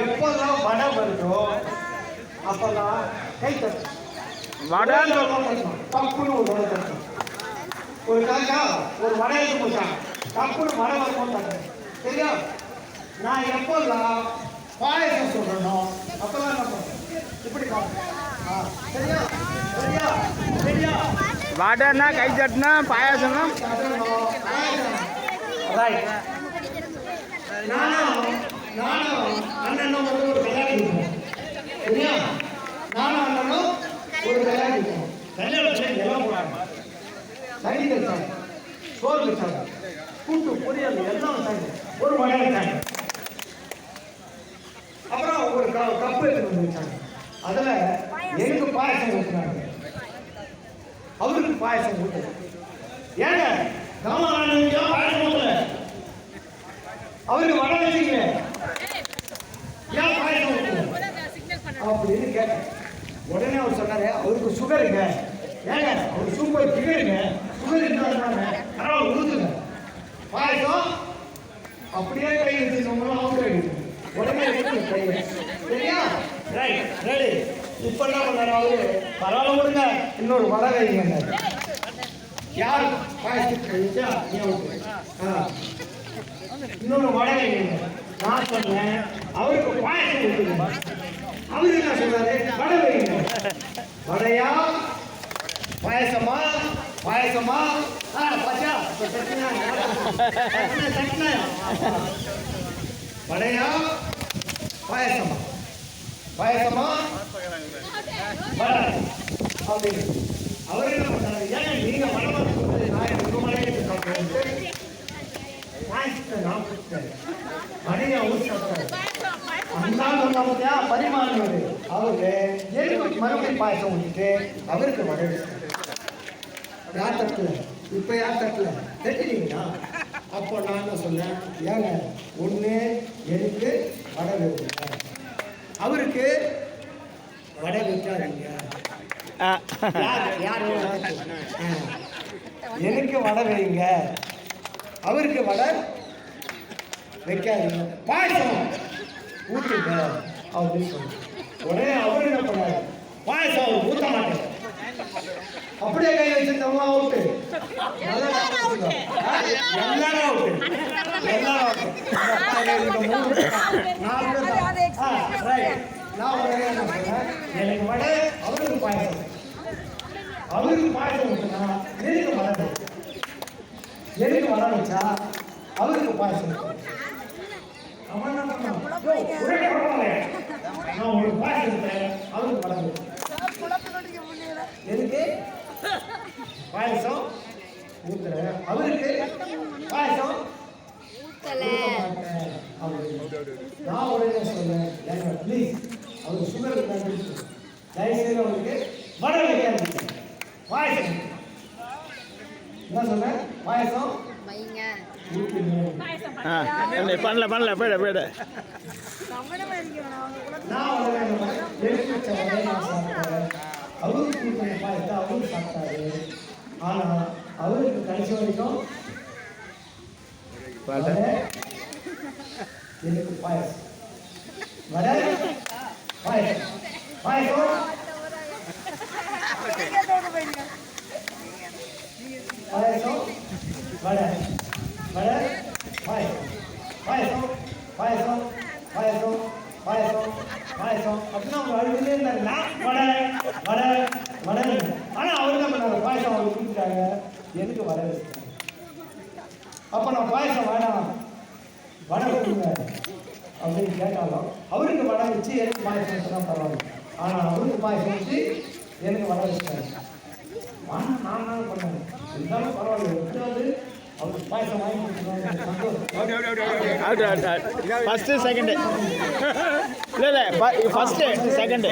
எப்பெல்லாம் வடை வருதோ அப்பெல்லாம் கை தட்டு வடை தப்புன்னு ஒரு வடை தட்டு ஒரு காக்கா ஒரு வடை எடுத்து போச்சான் தப்புன்னு வடை வரும்போது சரியா? நான் எப்பெல்லாம் பாயசம் சொல்றேனோ அப்பெல்லாம் என்ன பண்ணுறேன் இப்படி சரியா? சரியா? சரியா? வடைன்னா கை தட்டினா பாயாசம்னா? ரைட் நானும் அண்ணனும் வந்து ஒரு கல்யாணம் சரியா? நானும் அண்ணனும் ஒரு கல்யாணம் இருக்கோம் எல்லாம் போறாங்க தண்ணி வச்சாங்க. சோறு வச்சாங்க. கூட்டு பொரியல் எல்லாம் வச்சாங்க. ஒரு வடை வச்சாங்க அப்புறம் ஒரு கப்பு எடுத்து வச்சாங்க. அதுல எனக்கு பாயசம் அவருக்கு பாயசம் ஊற்றுது ஏங்க ராமநாதனுக்கு பாயசம் ஊற்றல அவருக்கு வடை வச்சு ஏன் பாயசம் ஊற்றல அப்படின்னு கேட்டேன். உடனே அவர் சொன்னாரு அவருக்கு சுகருங்க ஏங்க அவர் சூப்பர் திகருங்க சுகர் இருந்தாங்க பரவாயில்ல ஊற்றுங்க பாயசம் அப்படியே கை வச்சுருந்தவங்களும் அவங்க கை உடனே எடுத்து கை சரியா? ரைட் ரெடி இப்போ என்ன பண்ணாரு அவரு? பரவாயில்ல விடுங்க இன்னொரு வடை வைங்க யார்? பாயசத்துக்கு கழிச்சா நீ ஆ. இன்னொரு வடை வைங்க. நான் சொன்னேன் அவருக்கு பாயசம் கொடுத்துருங்க அவரு என்ன சொல்றாரு? வடை வைங்க வடையா? பாயசமா? பாயசமா? வடையா? பாயசமா? பாயசமா? அப்படின்னு அவர் என்ன பண்றாரு? ஏன் நீங்க மனமா நான் உங்க மனைவி நான் நான் கொடுத்தேன் மனைவி அவர் சாப்பிட்டாரு சொன்னாங்க பரிமாறினது அவரு எனக்கு மறுபடியும் பாயசம் ஊற்றிட்டு அவருக்கு வடை வச்சாரு. யார் தட்டுல இப்ப யார் தட்டுல தட்டினீங்களா அப்போ நான் என்ன சொன்னேன் ஏங்க ஒண்ணு எனக்கு வடை வைங்க அவருக்கு வடை வைக்காதீங்க. எனக்கு வடை வைங்க அவருக்கு வடை வைக்காதீங்க பாயசம் ஊற்றுங்க அப்படின்னு சொன்னார் உடனே அவர் என்ன பண்ணாரு பாயசம் ஊத்த மாட்டேன் அப்படியே கை வச்சிருந்தவங்க அவுட்டு எல்லாரும் அவுட்டு எல்லாரும் நான் உடனே என்ன பண்ணேன் எனக்கு வடை அவருக்கு பாயசம் அவருக்கு பாயசம் எனக்கு எனக்கு அவருக்கு பாயசம் அவன் என்ன ஒரே. நான் உங்களுக்கு பாயசம் ஊத்துறேன், அவருக்கு வை. எதுக்கு பாயசம் ஊத்துறேன் அவருக்கு பாயசம் ஊத்த மாட்டேன் அப்படின்னு. நான் உடனே சொன்னேன் ப்ளீஸ் அவர் சுகர் தயவுசெய்து அவருக்கு வடை வைக்காதீங்க பாயசம் என்ன சொன்னேன் பாயசம் ஊத்துங்க பண்ணல பண்ணல போயிட போயிட. அவருக்கு அவருக்கு கடைசி வரைக்கும் எனக்கு பாயசம் பாயசம் பாயசம் பாயசம் பாயசம் பாயசம் பாயசம் பாயசம் பாயசம். அப்படின்னா அவங்க அழுதுலே இருந்தாங்களா வடை வடை வடை ஆனா அவர் என்ன பண்ணாரு. பாயசம் அவங்க கொடுத்துட்டாங்க எனக்கு வடை வச்சுட்டாங்க அப்ப நான் பாயசம் வேணாம் வடை கொடுங்க அப்படின்னு கேட்டாலும் அவருக்கு வடை வச்சு எனக்கு பாயசம் வச்சுனா பரவாயில்ல ஆனால் அவருக்கு பாயசம் வச்சு எனக்கு வடை வச்சுட்டாங்க நான் நான் தான் பண்ணேன். இருந்தாலும் பரவாயில்ல. எப்படியாவது வந்து ஃபஸ்ட்டு செகண்டு இல்லை இல்லை ஃபஸ்ட்டு செகண்டு